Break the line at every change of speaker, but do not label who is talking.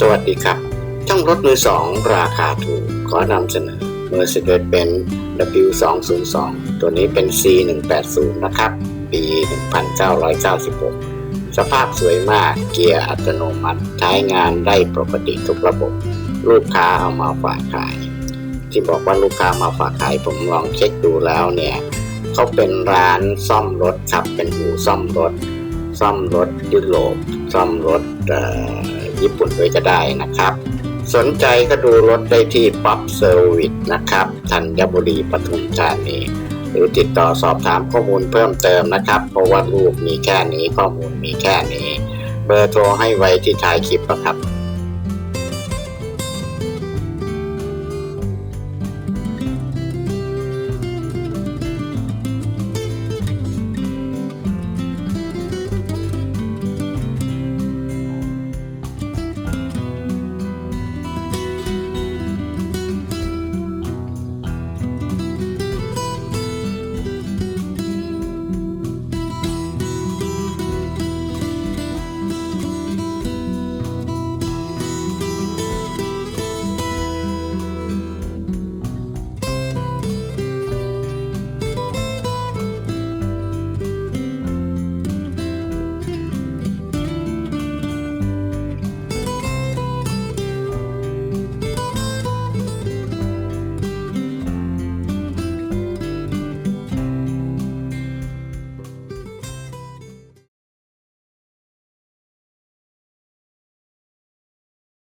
สวัสดีครับ ช่องรถมือสองราคาถูก ขอนำเสนอ Mercedes-Benz W202 ตัวนี้เป็น C180 นะครับ ปี 1996 สภาพสวยมาก เกียร์อัตโนมัติ ใช้งานได้ปกติทุกระบบ ลูกค้าเอามาฝากขาย ที่บอกว่าลูกค้ามาฝากขาย ผมลองเช็คดูแล้วเนี่ยเขาเป็นร้านซ่อมรถครับ เป็นอู่ซ่อมรถ ซ่อมรถยุโรปซ่อมรถ ญี่ปุ่นด้วยก็ได้นะครับ สนใจก็ดูรถได้ที่ป๊อปเซอร์วิสนะครับธัญบุรีปทุมธานีหรือติดต่อสอบถามข้อมูลเพิ่มเติมนะครับ เพราะว่ารูปมีแค่นี้ข้อมูลมีแค่นี้ เบอร์โทรให้ไว้ที่ท้ายคลิปนะครับ